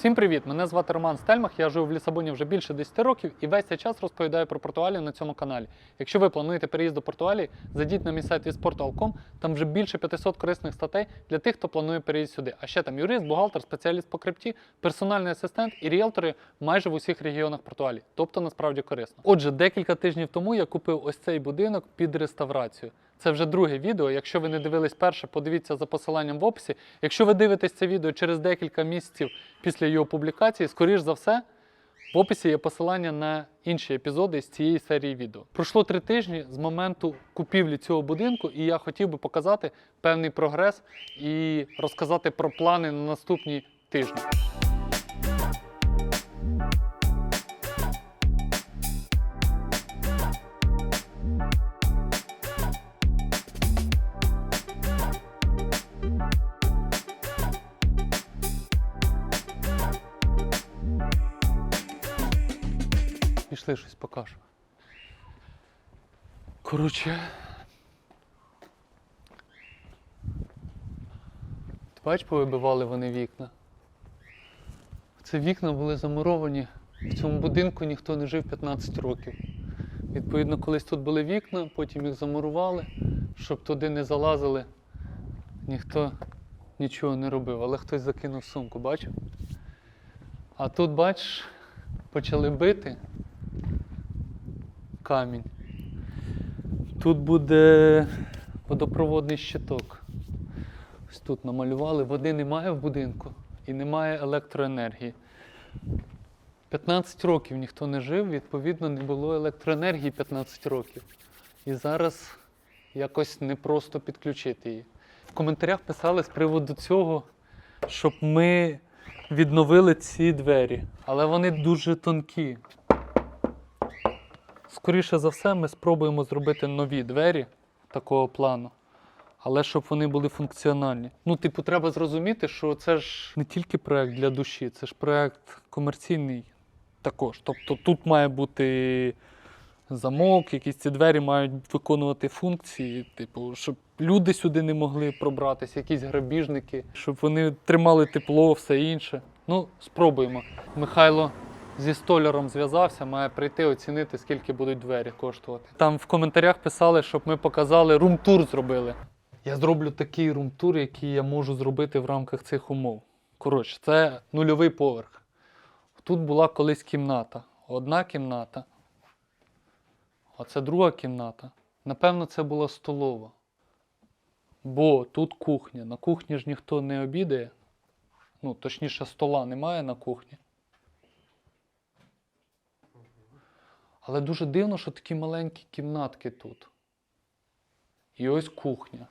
Всім привіт! Мене звати Роман Стельмах. Я живу в Лісабоні вже більше 10 років і весь цей час розповідаю про Португалію на цьому каналі. Якщо ви плануєте переїзд до Португалії, зайдіть на мій сайт візпорту.com, там вже більше 500 корисних статей для тих, хто планує переїзд сюди. А ще там юрист, бухгалтер, спеціаліст по крипті, персональний асистент і ріелтори майже в усіх регіонах Португалії. Тобто насправді корисно. Отже, декілька тижнів тому я купив ось цей будинок під реставрацію. Це вже друге відео. Якщо ви не дивились перше, подивіться за посиланням в описі. Якщо ви дивитесь це відео через декілька місяців після його публікації, скоріш за все, в описі є посилання на інші епізоди з цієї серії відео. Пройшло три тижні з моменту купівлі цього будинку, і я хотів би показати певний прогрес і розказати про плани на наступні тижні. Пішли щось покажу. Коротше. Ти бач, повибивали вони вікна. Це вікна були замуровані. В цьому будинку ніхто не жив 15 років. Відповідно, колись тут були вікна, потім їх замурували, щоб туди не залазили. Ніхто нічого не робив, але хтось закинув сумку, бачив? А тут, бачиш, почали бити камінь. Тут буде водопроводний щиток. Ось тут намалювали, води немає в будинку і немає електроенергії. 15 років ніхто не жив, відповідно, не було електроенергії 15 років. І зараз якось непросто підключити її. В коментарях писали з приводу цього, щоб ми відновили ці двері, але вони дуже тонкі. Скоріше за все, ми спробуємо зробити нові двері такого плану, але щоб вони були функціональні. Ну, типу, треба зрозуміти, що це ж не тільки проект для душі, це ж проект комерційний також. Тобто тут має бути замок, якісь ці двері мають виконувати функції, типу, щоб люди сюди не могли пробратися, якісь грабіжники, щоб вони тримали тепло, все інше. Ну, спробуємо. Михайло зі столяром зв'язався, має прийти оцінити, скільки будуть двері коштувати. Там в коментарях писали, щоб ми показали рум-тур зробили. Я зроблю такий рум-тур, який я можу зробити в рамках цих умов. Коротше, це нульовий поверх. Тут була колись кімната. Одна кімната. А це друга кімната. Напевно, це була столова. Бо тут кухня. На кухні ж ніхто не обідає. Ну, точніше, стола немає на кухні. Але дуже дивно, що такі маленькі кімнатки тут. І ось кухня.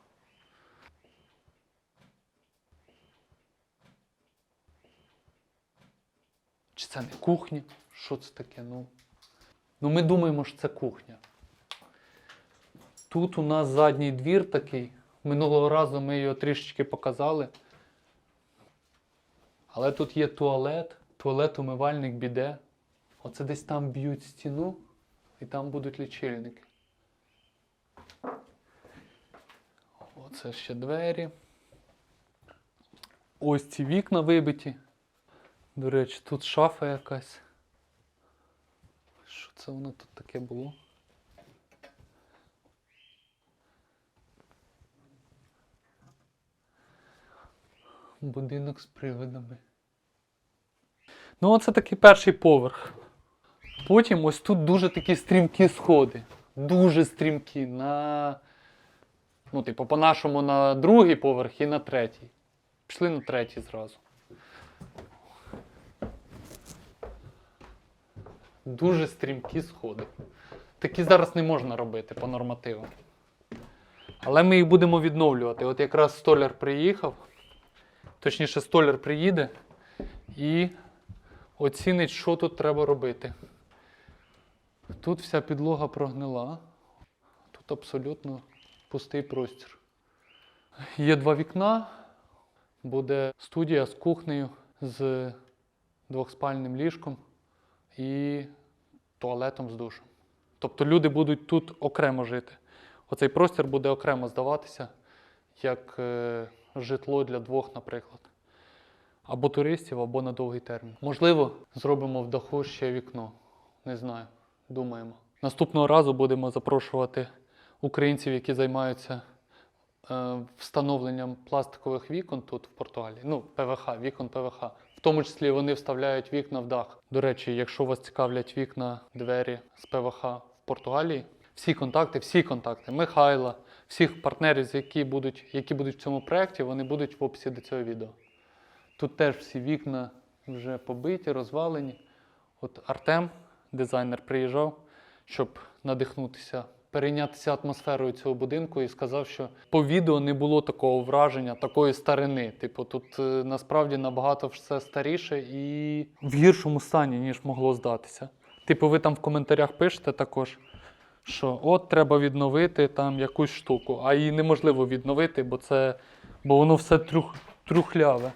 Чи це не кухня? Що це таке? Ну, ну ми думаємо, що це кухня. Тут у нас задній двір такий. Минулого разу ми його трішечки показали. Але тут є туалет, туалет, умивальник, біде. Оце десь там б'ють стіну, і там будуть лічильники. Оце ще двері. Ось ці вікна вибиті. До речі, тут шафа якась. Що це воно тут таке було? Будинок з привидами. Ну, оце такий перший поверх. Потім ось тут дуже такі стрімкі сходи. Дуже стрімкі. На, ну, типу, по-нашому на другий поверх і на третій. Пішли на третій зразу. Дуже стрімкі сходи. Такі зараз не можна робити по нормативам. Але ми їх будемо відновлювати. От якраз столяр приїхав, точніше, столяр приїде і оцінить, що тут треба робити. Тут вся підлога прогнила. Тут абсолютно пустий простір. Є два вікна. Буде студія з кухнею, з двохспальним ліжком і туалетом з душем. Тобто люди будуть тут окремо жити. Оцей простір буде окремо здаватися, як е, житло для двох, наприклад. або туристів, або на довгий термін. Можливо, зробимо в даху ще вікно. Не знаю. Думаємо. Наступного разу будемо запрошувати українців, які займаються е, встановленням пластикових вікон тут в Португалії. Ну, ПВХ, вікон ПВХ. В тому числі вони вставляють вікна в дах. До речі, якщо вас цікавлять вікна, двері з ПВХ в Португалії, всі контакти, всі контакти Михайла, всіх партнерів, які будуть, які будуть в цьому проєкті, вони будуть в описі до цього відео. Тут теж всі вікна вже побиті, розвалені. От Артем, дизайнер, приїжджав, щоб надихнутися, перейнятися атмосферою цього будинку і сказав, що по відео не було такого враження, такої старини. Типу, тут е, насправді набагато все старіше і в гіршому стані, ніж могло здатися. Типу, ви там в коментарях пишете також, що от треба відновити там якусь штуку, а її неможливо відновити, бо це бо воно все трюх, трюхляве.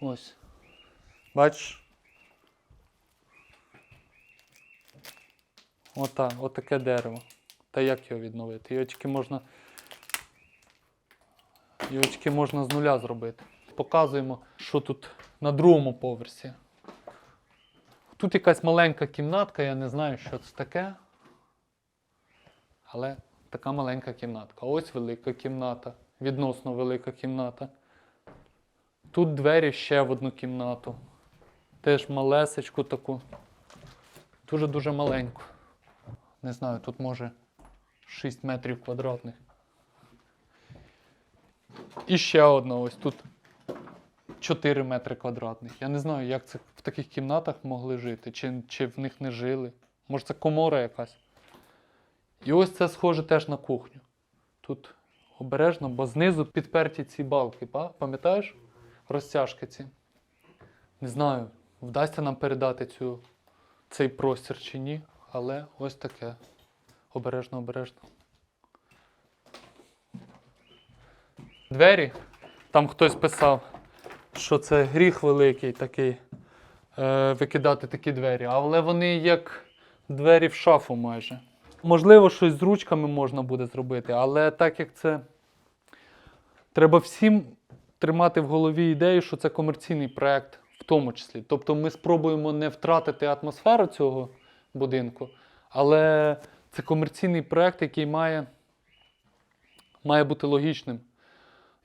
Ось. Бачиш? Ота, отаке дерево. Та як його відновити? Тільки можна. Тільки можна з нуля зробити. Показуємо, що тут на другому поверсі. Тут якась маленька кімнатка, я не знаю, що це таке. Але така маленька кімнатка. Ось велика кімната, відносно велика кімната. Тут двері ще в одну кімнату. Теж малесечку таку. Дуже-дуже маленьку. Не знаю, тут може 6 метрів квадратних. І ще одна ось тут 4 метри квадратних. Я не знаю, як це в таких кімнатах могли жити, чи, чи в них не жили. Може, це комора якась. І ось це схоже теж на кухню. Тут обережно, бо знизу підперті ці балки, па? пам'ятаєш? Розтяжки ці. Не знаю, вдасться нам передати цю, цей простір чи ні, але ось таке. Обережно, обережно. Двері. Там хтось писав, що це гріх великий такий е, викидати такі двері, але вони як двері в шафу майже. Можливо, щось з ручками можна буде зробити, але так як це треба всім тримати в голові ідею, що це комерційний проект в тому числі. Тобто ми спробуємо не втратити атмосферу цього будинку, але це комерційний проект, який має, має бути логічним.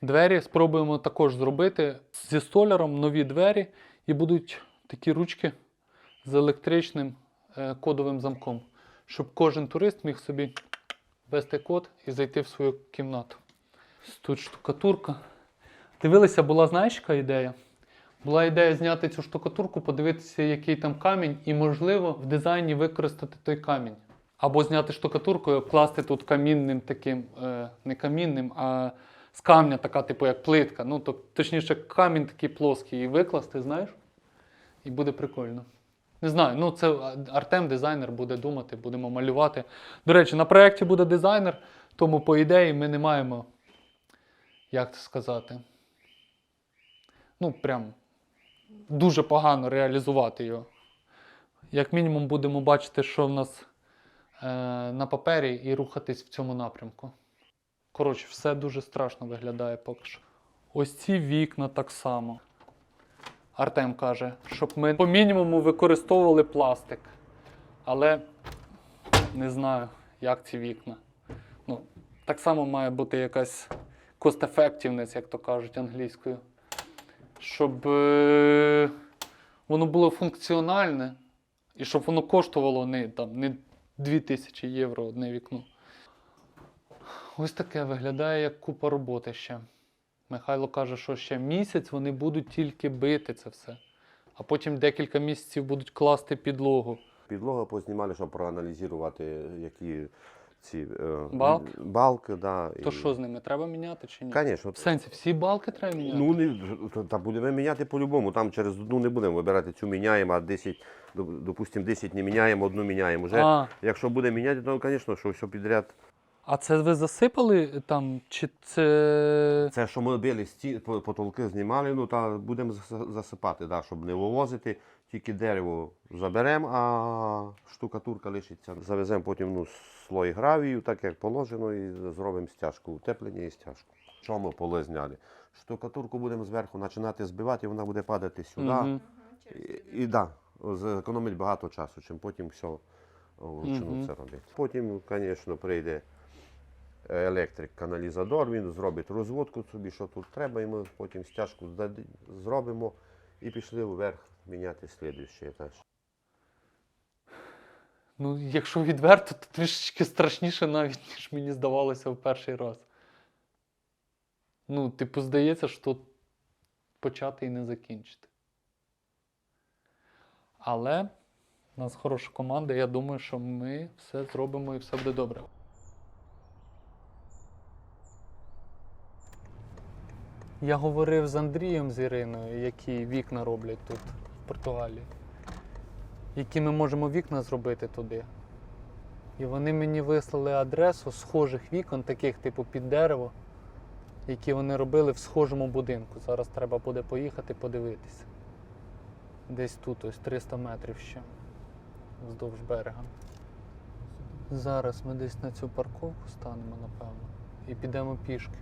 Двері спробуємо також зробити зі столяром нові двері, і будуть такі ручки з електричним е, кодовим замком, щоб кожен турист міг собі ввести код і зайти в свою кімнату. Тут штукатурка. Дивилися, була знаєш, яка ідея? Була ідея зняти цю штукатурку, подивитися, який там камінь, і, можливо, в дизайні використати той камінь. Або зняти штукатурку і обкласти тут камінним таким, е, не камінним, а з камня така, типу, як плитка. Ну, то, точніше, камінь такий плоский і викласти, знаєш? І буде прикольно. Не знаю, ну це Артем, дизайнер, буде думати, будемо малювати. До речі, на проєкті буде дизайнер, тому по ідеї ми не маємо, як це сказати, ну, прям дуже погано реалізувати його. Як мінімум, будемо бачити, що в нас е, на папері, і рухатись в цьому напрямку. Коротше, все дуже страшно виглядає поки що. Ось ці вікна так само. Артем каже, щоб ми по мінімуму використовували пластик. Але не знаю, як ці вікна. Ну, так само має бути якась cost-effectiveness, як то кажуть англійською. Щоб е, воно було функціональне і щоб воно коштувало не, там, не 2000 євро одне вікно. Ось таке виглядає як купа роботи ще. Михайло каже, що ще місяць вони будуть тільки бити це все, а потім декілька місяців будуть класти підлогу. Підлога познімали, щоб проаналізувати, які ці е, Балки? балки да, То що з ними треба міняти чи ні? Звісно. В сенсі, всі балки треба міняти? Ну, не, та будемо міняти по-любому. Там через одну не будемо вибирати, цю міняємо, а 10, допустимо, 10 не міняємо, одну міняємо. Вже, а, якщо буде міняти, то, звісно, що все підряд. а це ви засипали там? Чи це. Це, що ми били сті, потолки знімали, ну, та будемо засипати, да, щоб не вивозити. Тільки дерево заберемо, а штукатурка лишиться. Завеземо потім ну, слой гравію, так як положено, і зробимо стяжку, утеплення і стяжку. Чому поли зняли? штукатурку будемо зверху починати збивати, і вона буде падати сюди. Мгм. І, і да, зекономить багато часу, чим потім все вручну Мгм. це робити. Потім, звісно, прийде електрик, каналізатор, він зробить розводку собі, що тут треба, і ми потім стяжку зробимо і пішли вверх міняти слідуючий етаж. Ну, якщо відверто, то трішечки страшніше навіть, ніж мені здавалося в перший раз. Ну, типу, здається, що почати і не закінчити. Але у нас хороша команда, я думаю, що ми все зробимо і все буде добре. Я говорив з Андрієм з Іриною, які вікна роблять тут, Португалії які ми можемо вікна зробити туди. І вони мені вислали адресу схожих вікон, таких типу під дерево, які вони робили в схожому будинку. Зараз треба буде поїхати подивитися. Десь тут, ось 300 метрів ще вздовж берега. Зараз ми десь на цю парковку станемо, напевно, і підемо пішки.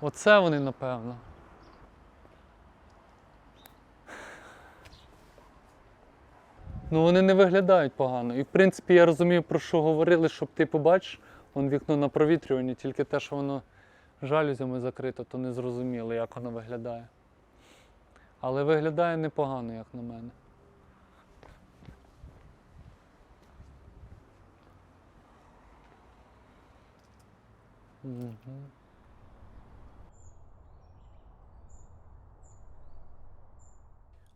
Оце вони, напевно. Ну, вони не виглядають погано. І в принципі я розумію, про що говорили, щоб ти побачиш, вон вікно на провітрюванні, тільки те, що воно жалюзями закрито, то не зрозуміло, як воно виглядає. Але виглядає непогано, як на мене. Угу.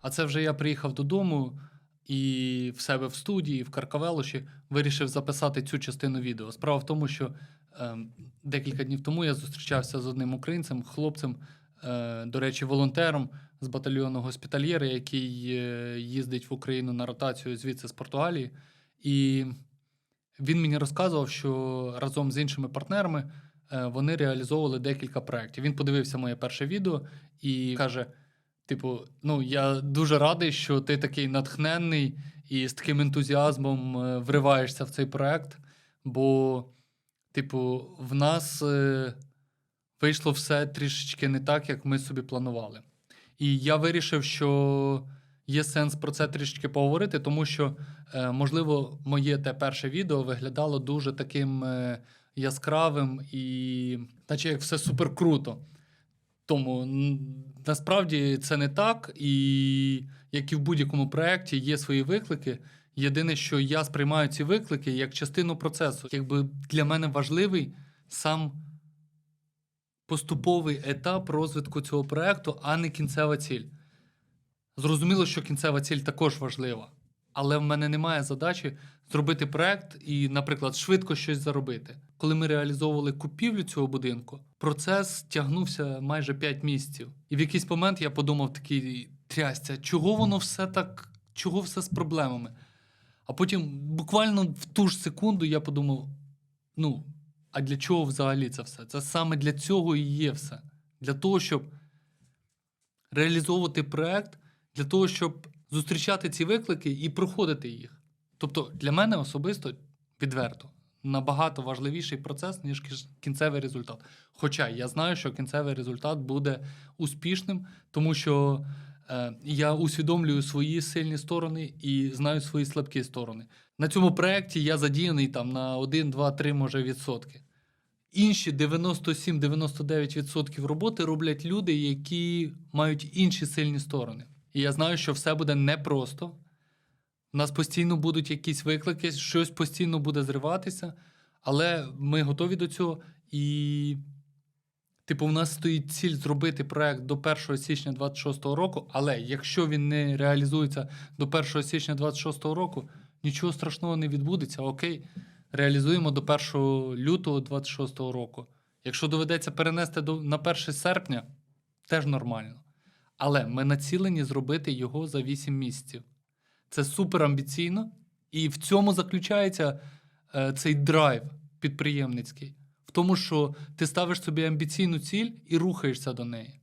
А це вже я приїхав додому і в себе в студії, в Каркавелуші, вирішив записати цю частину відео. Справа в тому, що ем, декілька днів тому я зустрічався з одним українцем, хлопцем, е, до речі, волонтером з батальйону госпітальєри, який е, їздить в Україну на ротацію звідси з Португалії. І він мені розказував, що разом з іншими партнерами е, вони реалізовували декілька проєктів. Він подивився моє перше відео і каже: Типу, ну я дуже радий, що ти такий натхненний і з таким ентузіазмом е, вриваєшся в цей проект. Бо, типу, в нас е, вийшло все трішечки не так, як ми собі планували. І я вирішив, що є сенс про це трішечки поговорити, тому що, е, можливо, моє те перше відео виглядало дуже таким е, яскравим і, наче як все супер круто. Тому насправді це не так, і як і в будь-якому проєкті є свої виклики. Єдине, що я сприймаю ці виклики як частину процесу. Якби для мене важливий сам поступовий етап розвитку цього проєкту, а не кінцева ціль. Зрозуміло, що кінцева ціль також важлива, але в мене немає задачі зробити проект і, наприклад, швидко щось заробити. Коли ми реалізовували купівлю цього будинку, процес тягнувся майже 5 місяців. І в якийсь момент я подумав такий трясця, чого воно все так, чого все з проблемами? А потім буквально в ту ж секунду я подумав: ну, а для чого взагалі це все? Це саме для цього і є все. Для того, щоб реалізовувати проект, для того, щоб зустрічати ці виклики і проходити їх. Тобто для мене особисто відверто набагато важливіший процес, ніж кінцевий результат. Хоча я знаю, що кінцевий результат буде успішним, тому що е, я усвідомлюю свої сильні сторони і знаю свої слабкі сторони. На цьому проєкті я задіяний там на 1, 2, 3, може відсотки. Інші 97-99% роботи роблять люди, які мають інші сильні сторони. І я знаю, що все буде непросто. У нас постійно будуть якісь виклики, щось постійно буде зриватися, але ми готові до цього. І, типу, в нас стоїть ціль зробити проект до 1 січня 26 року. Але якщо він не реалізується до 1 січня 26 року, нічого страшного не відбудеться. Окей, реалізуємо до 1 лютого 26 року. Якщо доведеться перенести на 1 серпня, теж нормально. Але ми націлені зробити його за 8 місяців. Це супер амбіційно, і в цьому заключається е, цей драйв підприємницький. В тому, що ти ставиш собі амбіційну ціль і рухаєшся до неї.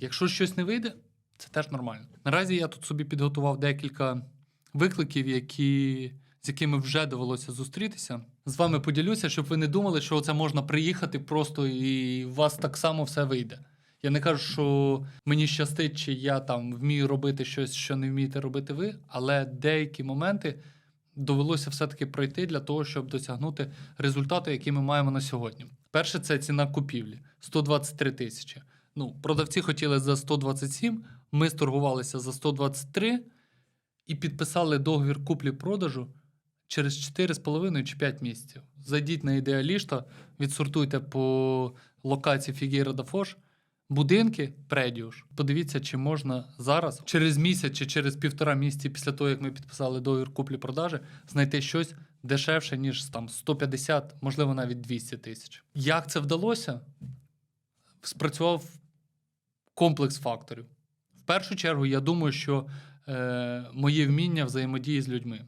Якщо щось не вийде, це теж нормально. Наразі я тут собі підготував декілька викликів, які, з якими вже довелося зустрітися. З вами поділюся, щоб ви не думали, що це можна приїхати просто і у вас так само все вийде. Я не кажу, що мені щастить, чи я там вмію робити щось, що не вмієте робити ви, але деякі моменти довелося все-таки пройти для того, щоб досягнути результату, який ми маємо на сьогодні. Перше, це ціна купівлі 123 тисячі. Ну, продавці хотіли за 127, ми сторгувалися за 123 і підписали договір куплі-продажу через 4,5 чи 5 місяців. Зайдіть на ідеалішта, відсортуйте по локації Фігєра да Фош, будинки предіуш. Подивіться, чи можна зараз, через місяць чи через півтора місяці після того, як ми підписали договір куплі-продажі, знайти щось дешевше, ніж там 150, можливо, навіть 200 тисяч. Як це вдалося? Спрацював комплекс факторів. В першу чергу, я думаю, що е, моє вміння взаємодії з людьми.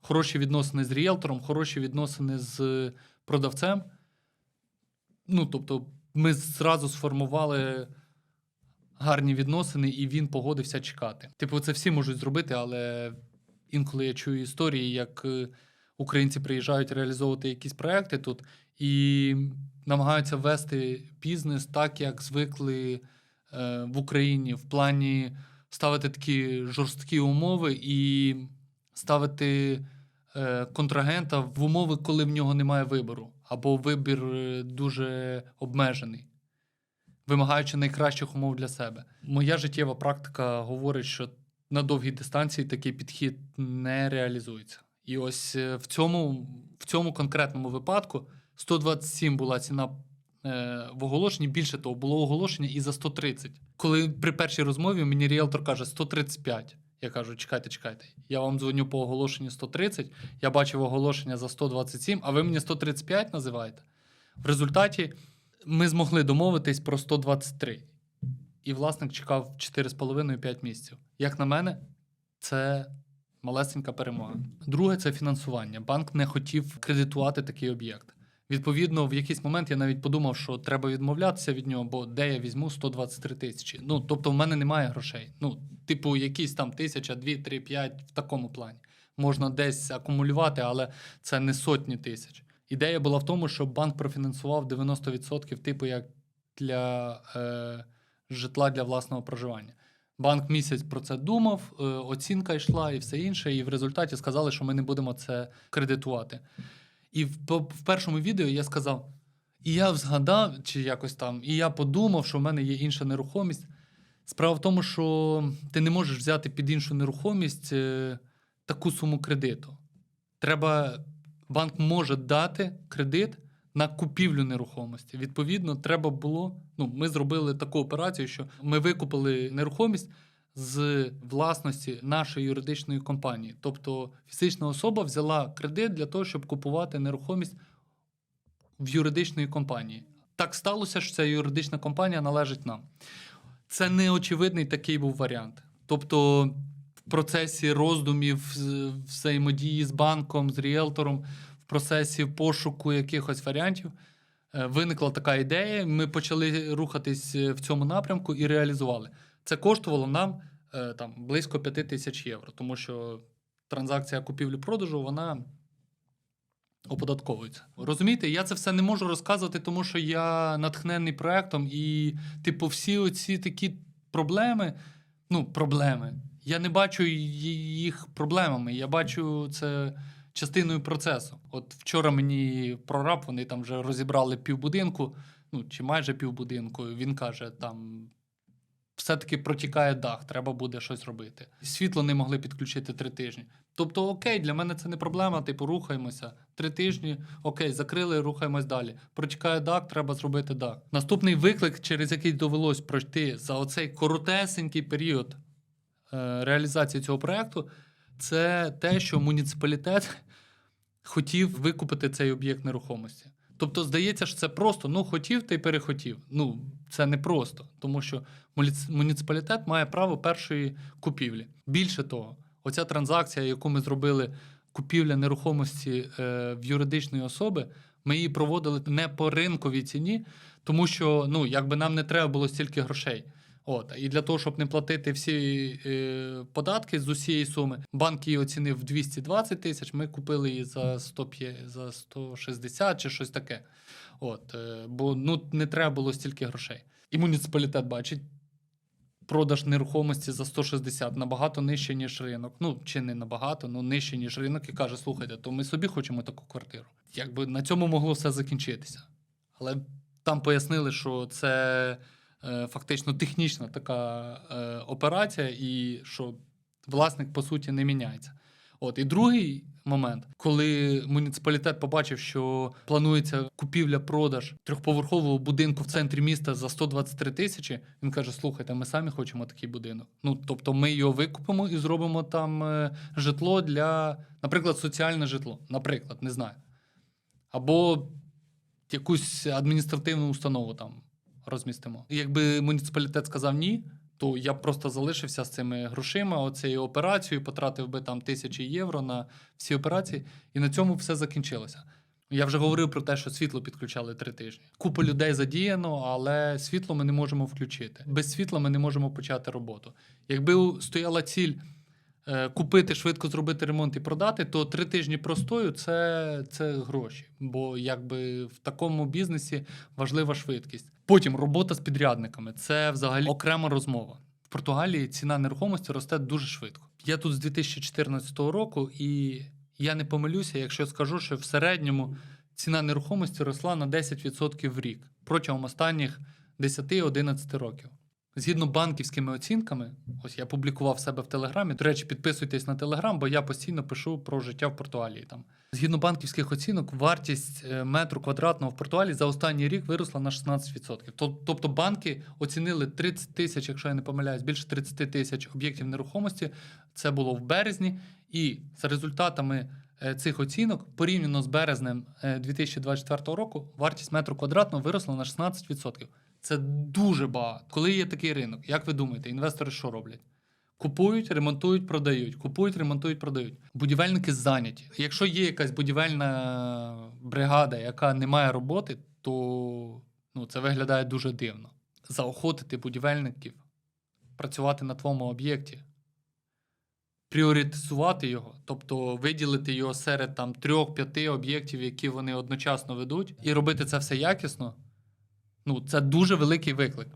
Хороші відносини з ріелтором, хороші відносини з продавцем. Ну, тобто, ми зразу сформували гарні відносини, і він погодився чекати. Типу, це всі можуть зробити, але інколи я чую історії, як е, українці приїжджають реалізовувати якісь проекти тут і намагаються вести бізнес так, як звикли е, в Україні, в плані ставити такі жорсткі умови і ставити е, контрагента в умови, коли в нього немає вибору, або вибір е, дуже обмежений, вимагаючи найкращих умов для себе. Моя життєва практика говорить, що на довгій дистанції такий підхід не реалізується. І ось е, в цьому, в цьому конкретному випадку 127 була ціна е, в оголошенні. Більше того, було оголошення і за 130. Коли при першій розмові мені ріелтор каже 135. Я кажу, чекайте, чекайте. Я вам дзвоню по оголошенню 130, я бачив оголошення за 127, а ви мені 135 називаєте. В результаті ми змогли домовитись про 123. І власник чекав 4,5-5 місяців. Як на мене, це малесенька перемога. Друге це фінансування. Банк не хотів кредитувати такий об'єкт. Відповідно, в якийсь момент я навіть подумав, що треба відмовлятися від нього, бо де я візьму 123 тисячі. Ну, тобто, в мене немає грошей. Ну, типу, якісь там тисяча, дві, три, п'ять в такому плані. Можна десь акумулювати, але це не сотні тисяч. Ідея була в тому, щоб банк профінансував 90%, типу, як для е, житла для власного проживання. Банк місяць про це думав, е, оцінка йшла і все інше, і в результаті сказали, що ми не будемо це кредитувати. І в, в першому відео я сказав: і я згадав, чи якось там, і я подумав, що в мене є інша нерухомість. Справа в тому, що ти не можеш взяти під іншу нерухомість е, таку суму кредиту. Треба, банк може дати кредит на купівлю нерухомості. Відповідно, треба було. Ну, ми зробили таку операцію, що ми викупили нерухомість з власності нашої юридичної компанії. Тобто фізична особа взяла кредит для того, щоб купувати нерухомість в юридичної компанії. Так сталося, що ця юридична компанія належить нам. Це неочевидний такий був варіант. Тобто, в процесі роздумів, взаємодії з банком, з ріелтором, в процесі пошуку якихось варіантів е, виникла така ідея. Ми почали рухатись е, в цьому напрямку і реалізували. Це коштувало нам е, там близько 5 тисяч євро, тому що транзакція купівлі-продажу вона оподатковується. Розумієте, я це все не можу розказувати, тому що я натхнений проектом, і, типу, всі оці такі проблеми, ну, проблеми. Я не бачу їх проблемами. Я бачу це частиною процесу. От вчора мені прораб, вони там вже розібрали півбудинку, ну чи майже півбудинку. Він каже, там все-таки протікає дах, треба буде щось робити. Світло не могли підключити три тижні. Тобто, окей, для мене це не проблема, типу, рухаємося. Три тижні, окей, закрили, рухаємось далі. Протікає дах, треба зробити дах. Наступний виклик, через який довелось пройти за оцей коротесенький період е, реалізації цього проекту, це те, що муніципалітет хотів викупити цей об'єкт нерухомості. Тобто, здається, що це просто ну хотів ти перехотів. Ну, це не просто, тому що муніц- муніципалітет має право першої купівлі. Більше того, оця транзакція, яку ми зробили, купівля нерухомості е, в юридичної особи, ми її проводили не по ринковій ціні, тому що ну, якби нам не треба було стільки грошей. От, і для того, щоб не платити всі е, податки з усієї суми, банк її оцінив в 220 тисяч. Ми купили її за 105, за 160 чи щось таке. От, е, бо ну, не треба було стільки грошей. І муніципалітет бачить продаж нерухомості за 160 набагато нижче, ніж ринок. Ну, чи не набагато, ну нижче, ніж ринок, і каже: слухайте, то ми собі хочемо таку квартиру. Якби на цьому могло все закінчитися. Але там пояснили, що це фактично технічна така е, операція, і що власник по суті не міняється. От і другий момент, коли муніципалітет побачив, що планується купівля-продаж трьохповерхового будинку в центрі міста за 123 тисячі, він каже: слухайте, ми самі хочемо такий будинок. Ну тобто, ми його викупимо і зробимо там е, житло для, наприклад, соціальне житло. Наприклад, не знаю. Або якусь адміністративну установу там розмістимо. Якби муніципалітет сказав ні, то я б просто залишився з цими грошима, оцією операцією, потратив би там тисячі євро на всі операції, і на цьому все закінчилося. Я вже говорив про те, що світло підключали три тижні. Купа людей задіяно, але світло ми не можемо включити. Без світла ми не можемо почати роботу. Якби стояла ціль е, купити, швидко зробити ремонт і продати, то три тижні простою це, це гроші. Бо якби в такому бізнесі важлива швидкість. Потім робота з підрядниками це взагалі окрема розмова. В Португалії ціна нерухомості росте дуже швидко. Я тут з 2014 року, і я не помилюся, якщо скажу, що в середньому ціна нерухомості росла на 10% в рік протягом останніх 10-11 років. Згідно банківськими оцінками, ось я публікував себе в Телеграмі. До речі, підписуйтесь на Телеграм, бо я постійно пишу про життя в Португалії. Там згідно банківських оцінок, вартість е, метру квадратного в Португалії за останній рік виросла на 16%. Тобто банки оцінили 30 тисяч, якщо я не помиляюсь, більше 30 тисяч об'єктів нерухомості. Це було в березні, і за результатами е, цих оцінок, порівняно з березнем е, 2024 року, вартість метру квадратного виросла на 16%. Це дуже багато. Коли є такий ринок, як ви думаєте, інвестори що роблять? Купують, ремонтують, продають. Купують, ремонтують, продають. Будівельники зайняті. Якщо є якась будівельна бригада, яка не має роботи, то ну, це виглядає дуже дивно. Заохотити будівельників працювати на твоєму об'єкті, пріоритизувати його, тобто виділити його серед там трьох-п'яти об'єктів, які вони одночасно ведуть, і робити це все якісно. Ну, це дуже великий виклик.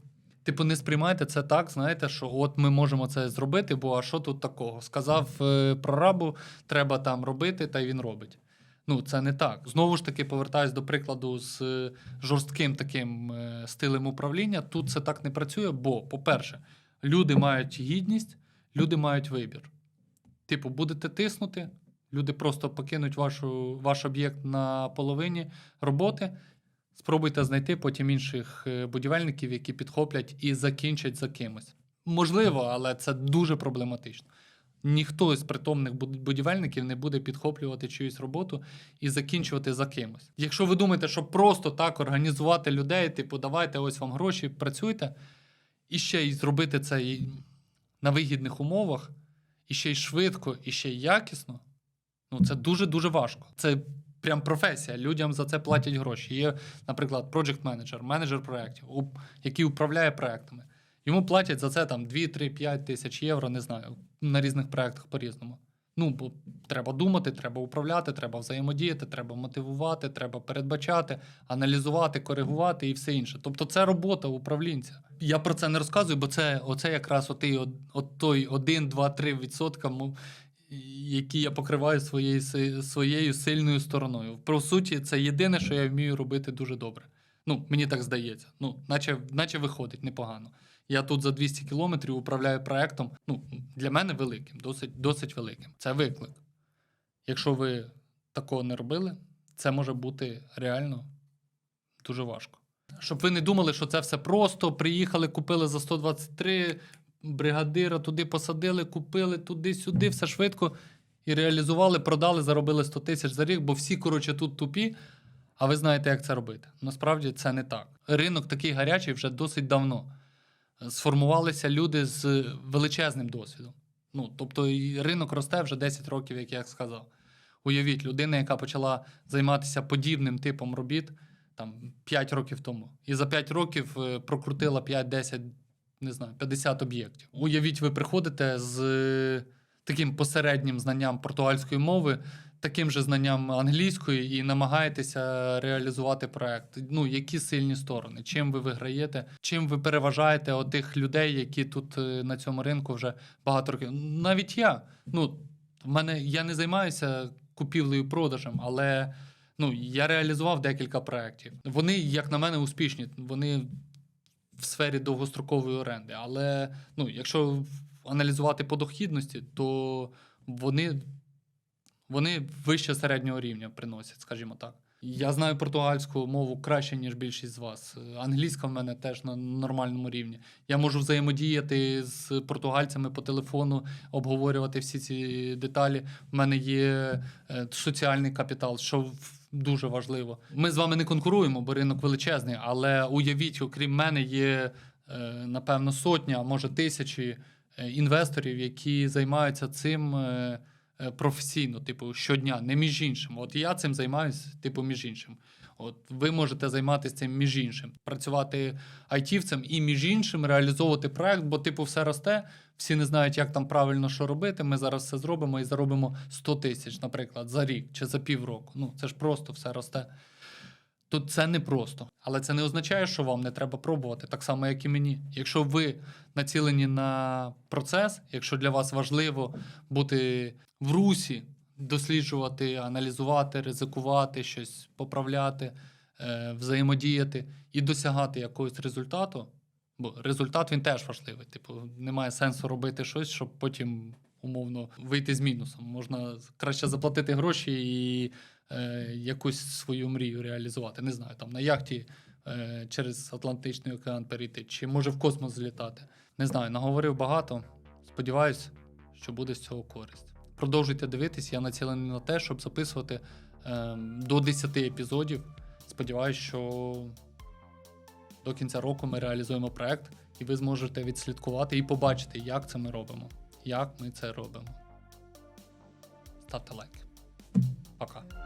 Типу, не сприймайте це так, знаєте, що от ми можемо це зробити, бо а що тут такого? Сказав е, прорабу, треба там робити, та й він робить. Ну, це не так. Знову ж таки, повертаюсь до прикладу з е, жорстким таким е, стилем управління. Тут це так не працює, бо, по-перше, люди мають гідність, люди мають вибір. Типу, будете тиснути, люди просто покинуть вашу, ваш об'єкт на половині роботи. Спробуйте знайти потім інших е, будівельників, які підхоплять і закінчать за кимось. Можливо, але це дуже проблематично. Ніхто з притомних будівельників не буде підхоплювати чиюсь роботу і закінчувати за кимось. Якщо ви думаєте, що просто так організувати людей, типу, давайте ось вам гроші, працюйте, і ще й зробити це і на вигідних умовах, і ще й швидко, і ще й якісно, ну це дуже-дуже важко. Це прям професія. Людям за це платять гроші. Є, наприклад, project менеджер менеджер проєктів, який управляє проектами. Йому платять за це там 2, 3, 5 тисяч євро, не знаю, на різних проектах по-різному. Ну, бо треба думати, треба управляти, треба взаємодіяти, треба мотивувати, треба передбачати, аналізувати, коригувати і все інше. Тобто це робота управлінця. Я про це не розказую, бо це оце якраз от, той 1, 2, 3 відсотка, мо- які я покриваю своєю, своєю сильною стороною. По суті, це єдине, що я вмію робити дуже добре. Ну, мені так здається. Ну, наче, наче виходить непогано. Я тут за 200 кілометрів управляю проектом. Ну, для мене великим, досить, досить великим. Це виклик. Якщо ви такого не робили, це може бути реально дуже важко. Щоб ви не думали, що це все просто. Приїхали, купили за 123, бригадира туди посадили, купили туди-сюди, все швидко. І реалізували, продали, заробили 100 тисяч за рік, бо всі, коротше, тут тупі. А ви знаєте, як це робити. Насправді це не так. Ринок такий гарячий вже досить давно. Сформувалися люди з величезним досвідом. Ну, тобто, ринок росте вже 10 років, як я сказав. Уявіть, людина, яка почала займатися подібним типом робіт там 5 років тому. І за 5 років е, прокрутила 5-10 не знаю, 50 об'єктів. Уявіть, ви приходите з е, таким посереднім знанням португальської мови, таким же знанням англійської і намагаєтеся реалізувати проект. Ну, які сильні сторони? Чим ви виграєте? Чим ви переважаєте отих людей, які тут е, на цьому ринку вже багато років? Навіть я. Ну, в мене я не займаюся купівлею продажем, але ну, я реалізував декілька проєктів. Вони, як на мене, успішні. Вони в сфері довгострокової оренди. Але ну, якщо аналізувати по дохідності, то вони, вони вище середнього рівня приносять, скажімо так. Я знаю португальську мову краще, ніж більшість з вас. Англійська в мене теж на нормальному рівні. Я можу взаємодіяти з португальцями по телефону, обговорювати всі ці деталі. У мене є е, соціальний капітал, що в- дуже важливо. Ми з вами не конкуруємо, бо ринок величезний, але уявіть, окрім мене, є е, напевно сотня, а може тисячі е, інвесторів, які займаються цим. е, Професійно, типу, щодня, не між іншим. От я цим займаюся, типу, між іншим. От ви можете займатися цим між іншим, працювати айтівцем і між іншим реалізовувати проект, бо типу все росте, всі не знають, як там правильно що робити. Ми зараз все зробимо і заробимо 100 тисяч, наприклад, за рік чи за півроку. Ну це ж просто все росте. Тут це не просто, але це не означає, що вам не треба пробувати, так само, як і мені. Якщо ви націлені на процес, якщо для вас важливо бути в русі, досліджувати, аналізувати, ризикувати, щось поправляти, е, взаємодіяти і досягати якогось результату, бо результат він теж важливий. Типу, немає сенсу робити щось, щоб потім умовно вийти з мінусом. Можна краще заплатити гроші і е, якусь свою мрію реалізувати. Не знаю, там на яхті е, через Атлантичний океан перейти, чи може в космос злітати. Не знаю, наговорив багато. Сподіваюсь, що буде з цього користь. Продовжуйте дивитись, я націлений на те, щоб записувати е, до 10 епізодів. Сподіваюсь, що до кінця року ми реалізуємо проект, і ви зможете відслідкувати і побачити, як це ми робимо. Як ми це робимо. Ставте лайк. Пока.